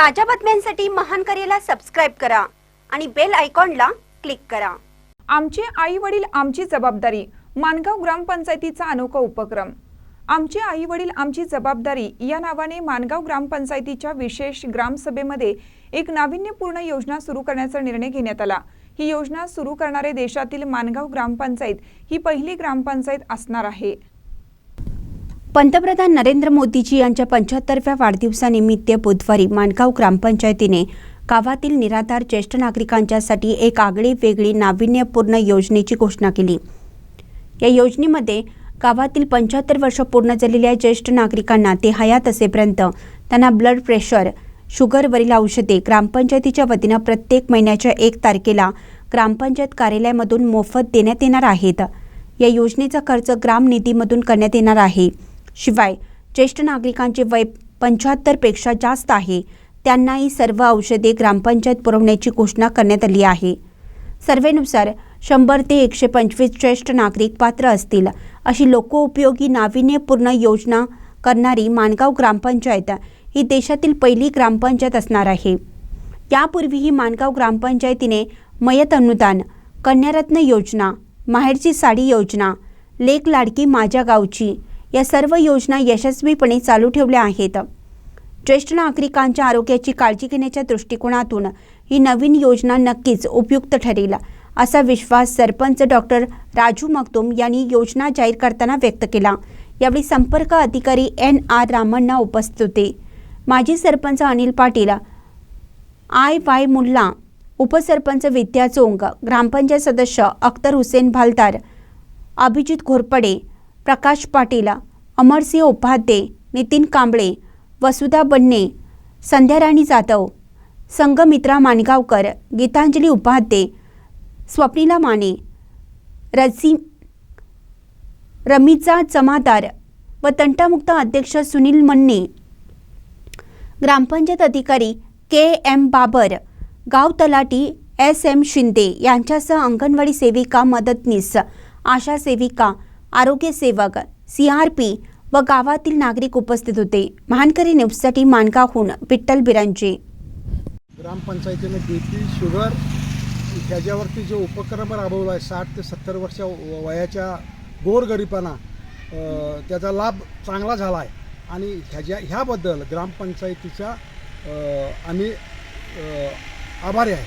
ताज्या बातम्यांसाठी महान करेला सबस्क्राईब करा आणि बेल आयकॉनला क्लिक करा. आमचे आई वडील आमची जबाबदारी मानगाव ग्रामपंचायतीचा अनोखा उपक्रम. आमचे आई वडील आमची जबाबदारी या नावाने मानगाव ग्रामपंचायतीच्या विशेष ग्रामसभेमध्ये एक नाविन्यपूर्ण योजना सुरू करण्याचा निर्णय घेण्यात आला. ही योजना सुरू करणारे देशातील मानगाव ग्रामपंचायत ही पहिली ग्रामपंचायत असणार आहे. पंतप्रधान नरेंद्र मोदीजी यांच्या पंच्याहत्तरव्या वाढदिवसानिमित्त बुधवारी माणगाव ग्रामपंचायतीने गावातील निराधार ज्येष्ठ नागरिकांच्यासाठी एक आगळी वेगळी नाविन्यपूर्ण योजनेची घोषणा केली. या योजनेमध्ये गावातील पंच्याहत्तर वर्ष पूर्ण झालेल्या ज्येष्ठ नागरिकांना ते हयात असेपर्यंत त्यांना ब्लड प्रेशर शुगरवरील औषधे ग्रामपंचायतीच्या वतीनं प्रत्येक महिन्याच्या एक तारखेला ग्रामपंचायत कार्यालयामधून मोफत देण्यात येणार आहेत. या योजनेचा खर्च ग्राम निधीमधून करण्यात येणार आहे. शिवाय ज्येष्ठ नागरिकांचे वय पंच्याहत्तरपेक्षा जास्त आहे. त्यांनाही सर्व औषधे ग्रामपंचायत पुरवण्याची घोषणा करण्यात आली आहे. सर्वेनुसार शंभर ते एकशे पंचवीस ज्येष्ठ नागरिक पात्र असतील अशी लोकोपयोगी नाविन्यपूर्ण योजना करणारी माणगाव ग्रामपंचायत ही देशातील पहिली ग्रामपंचायत असणार आहे. यापूर्वीही माणगाव ग्रामपंचायतीने मयत अनुदान कन्यारत्न योजना माहेरची साडी योजना लेक लाडकी माझ्या गावची या सर्व योजना यशस्वीपणे चालू ठेवल्या आहेत. ज्येष्ठ नागरिकांच्या आरोग्याची काळजी घेण्याच्या दृष्टिकोनातून ही नवीन योजना नक्कीच उपयुक्त ठरेल असा विश्वास सरपंच डॉक्टर राजू मगदुम यांनी योजना जाहीर करताना व्यक्त केला. यावेळी संपर्क अधिकारी एन आर रामण्णा उपस्थित होते. माजी सरपंच अनिल पाटील आय वाय मुल्ला उपसरपंच विद्या चोंग ग्रामपंचायत सदस्य अख्तर हुसेन भालदार अभिजित घोरपडे प्रकाश पाटील अमरसिंह उपाध्ये नितीन कांबळे वसुधा बन्ने संध्याराणी जाधव संघमित्रा माणगावकर गीतांजली उपाध्ये स्वप्निला माने रजी रमीचा जमादार व तंटामुक्त अध्यक्ष सुनील मन्ने. ग्रामपंचायत अधिकारी के एम बाबर गाव तलाटी एस एम शिंदे यांच्यासह अंगणवाडी सेविका मदतनीस आशा सेविका आरोग्य सेवक सी आर पी व गावातील नागरिक उपस्थित होते. महानकरी न्यूजसाठी माणगावहून विठ्ठल बिरांजे. ग्रामपंचायतीने बीपी शुगर ह्याच्यावरती जो उपक्रम राबवला आहे साठ ते सत्तर वर्ष वयाच्या गोरगरिबांना त्याचा लाभ चांगला झाला आहे. आणि ह्याच्या ह्याबद्दल ग्रामपंचायतीच्या आम्ही आभारी आहे.